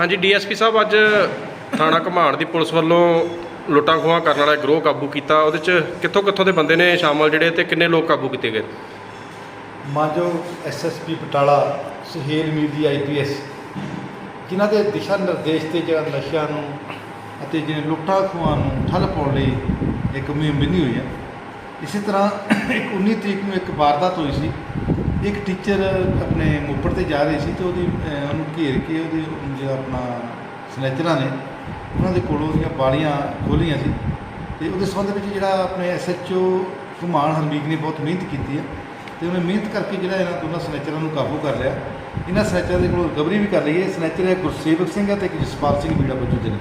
ਹਾਂਜੀ, ਡੀਐਸਪੀ ਸਾਹਿਬ ਅੱਜ ਥਾਣਾ ਘਮਾਣ ਦੀ ਪੁਲਿਸ ਵੱਲੋਂ ਲੁੱਟਾਂ ਖੋਹਾਂ ਕਰਨ ਵਾਲਾ ਗਰੋਹ ਕਾਬੂ ਕੀਤਾ। ਉਹਦੇ ਚ ਕਿੱਥੋਂ ਕਿੱਥੋਂ ਦੇ ਬੰਦੇ ਨੇ ਸ਼ਾਮਲ ਜਿਹੜੇ ਤੇ ਕਿੰਨੇ ਲੋਕ ਕਾਬੂ ਕੀਤੇ ਗਏ? ਮਾਨਯੋਗ ਐਸਐਸਪੀ ਬਟਾਲਾ, ਸੁਹੇਲ ਮੀਰ ਦੀ ਆਈਪੀਐਸ ਜਿਨ੍ਹਾਂ ਦੇ ਦਿਸ਼ਾ ਨਿਰਦੇਸ਼ ਤੇ ਜਿਹੜਾ ਨਸ਼ਿਆਂ ਨੂੰ ਅਤੇ ਜਿਹੜੇ ਲੁੱਟਾਂ ਖੋਹਾਂ ਨੂੰ ਠੱਲ ਪਾਉਣ ਲਈ ਇੱਕ ਮੁਹਿੰਮ ਬੰਨੀ ਹੋਈ ਹੈ। ਇਸੇ ਤਰ੍ਹਾਂ ਇੱਕ 19 ਤਰੀਕ ਨੂੰ ਇੱਕ ਵਾਰਦਾਤ ਹੋਈ ਸੀ। ਇੱਕ ਟੀਚਰ ਆਪਣੇ ਮੋਪੜ ਤੇ ਜਾ ਰਹੀ ਸੀ ਤੇ ਉਹਦੀ ਅਹ, ਉਹਨੂੰ ਘੇਰ ਕੇ ਉਹਦੇ ਜਿਹੜਾ ਆਪਣਾ ਸਨੈਚਰਾਂ ਨੇ ਉਹਨਾਂ ਦੇ ਕੋਲੋਂ ਉਹਦੀਆਂ ਬਾਲੀਆਂ ਖੋਲੀਆਂ ਸੀ ਤੇ ਉਹਦੇ ਸੰਬੰਧ ਵਿੱਚ ਜਿਹੜਾ ਆਪਣੇ ਐਸਐਚਓ ਘੁਮਾਣ ਹਰਮੀਕ ਨੇ ਬਹੁਤ ਮਿਹਨਤ ਕੀਤੀ ਹੈ ਤੇ ਉਹਨੇ ਮਿਹਨਤ ਕਰਕੇ ਜਿਹੜਾ ਇਹਨਾਂ ਦੋਨਾਂ ਸਨੈਚਰਾਂ ਨੂੰ ਕਾਬੂ ਕਰ ਲਿਆ। ਇਹਨਾਂ ਸਨੈਚਰਾਂ ਦੇ ਕੋਲੋਂ ਰਿਕਵਰੀ ਵੀ ਕਰ ਲਈ ਹੈ। ਸਨੈਚਰ ਹੈ ਗੁਰਸੇਵਕ ਸਿੰਘ ਹੈ ਤੇ ਇੱਕ ਜਸਪਾਲ ਸਿੰਘ ਬੀੜਾ ਬੱਜੂ ਦੇ ਨੇ।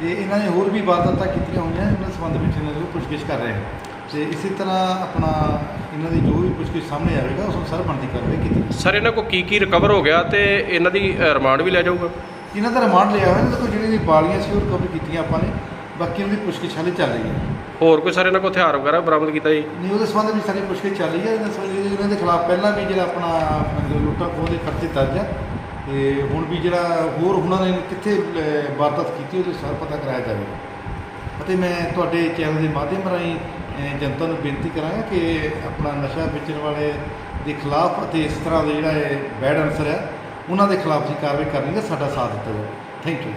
ਤੇ ਇਹਨਾਂ ਨੇ ਹੋਰ ਵੀ ਵਾਰਦਾਤਾਂ ਕੀਤੀਆਂ ਹੋਈਆਂ ਇਹਨਾਂ ਸੰਬੰਧ ਵਿੱਚ ਇਹਨਾਂ ਨੂੰ ਪੁੱਛਗਿੱਛ ਕਰ ਰਹੇ ਹਾਂ ਤੇ ਇਸੇ ਤਰ੍ਹਾਂ ਆਪਣਾ ਇਹਨਾਂ ਦੀ ਜੋ ਵੀ ਪੁੱਛਗਿੱਛ ਸਾਹਮਣੇ ਆਵੇਗਾ ਉਸ ਨੂੰ ਸਰ ਬਣਦੀ ਕਾਰਵਾਈ ਕੀਤੀ। ਸਰ ਇਹਨਾਂ ਕੋਲ ਕੀ ਕੀ ਰਿਕਵਰ ਹੋ ਗਿਆ ਤੇ ਇਹਨਾਂ ਦੀ ਰਿਮਾਂਡ ਵੀ ਲੈ ਜਾਊਗਾ? ਇਹਨਾਂ ਦਾ ਰਿਮਾਂਡ ਲਿਆ ਹੋਇਆ ਇਹਨਾਂ ਕੋਲ ਜਿਹੜੀਆਂ ਦੀ ਬਾਲੀਆਂ ਸੀ ਉਹ ਰਿਕਵਰ ਕੀਤੀਆਂ ਆਪਾਂ ਨੇ ਬਾਕੀ ਉਹਦੀ ਪੁੱਛਗਿੱਛ ਹਾਲੇ ਚੱਲ ਰਹੀ ਹੈ। ਹੋਰ ਕੋਈ ਸਰ ਇਹਨਾਂ ਕੋਲ ਹਥਿਆਰ ਵਗੈਰਾ ਬਰਾਮਦ ਕੀਤਾ ਜੀ? ਨਹੀਂ ਉਹਦੇ ਸੰਬੰਧ ਵਿੱਚ ਸਾਡੀ ਪੁੱਛਗਿੱਛ ਚੱਲ ਰਹੀ ਹੈ ਇਹਨਾਂ ਸੰਬੰਧ ਇਹਨਾਂ ਦੇ ਖਿਲਾਫ ਪਹਿਲਾਂ ਵੀ ਜਿਹੜਾ ਆਪਣਾ ਲੁੱਟਾਂ ਖੋਹ ਦੇ ਖਰਚੇ ਦਰਜ ਹੈ ਤੇ ਹੁਣ ਵੀ ਜਿਹੜਾ ਹੋਰ ਉਹਨਾਂ ਨੇ ਕਿੱਥੇ ਵਾਰਦਾਤ ਕੀਤੀ ਉਹਦੇ ਸਾਰ ਪਤਾ ਕਰਾਇਆ ਜਾਵੇਗਾ। ਅਤੇ ਮੈਂ ਤੁਹਾਡੇ ਚੈਨਲ ਦੇ ਮਾਧਿਅਮ ਰਾਹੀਂ ਜਨਤਾ ਨੂੰ ਬੇਨਤੀ ਕਰਾਂਗਾ ਕਿ ਆਪਣਾ ਨਸ਼ਾ ਵੇਚਣ ਵਾਲੇ ਦੇ ਖਿਲਾਫ ਅਤੇ ਇਸ ਤਰ੍ਹਾਂ ਦੇ ਜਿਹੜਾ ਇਹ ਬੈਡ ਅਨਸਰ ਹੈ ਉਹਨਾਂ ਦੇ ਖਿਲਾਫ ਜੀ ਕਾਰਵਾਈ ਕਰਨੀ ਦਾ ਸਾਡਾ ਸਾਥ ਦਿੱਤਾ ਜਾਵੇ। Thank you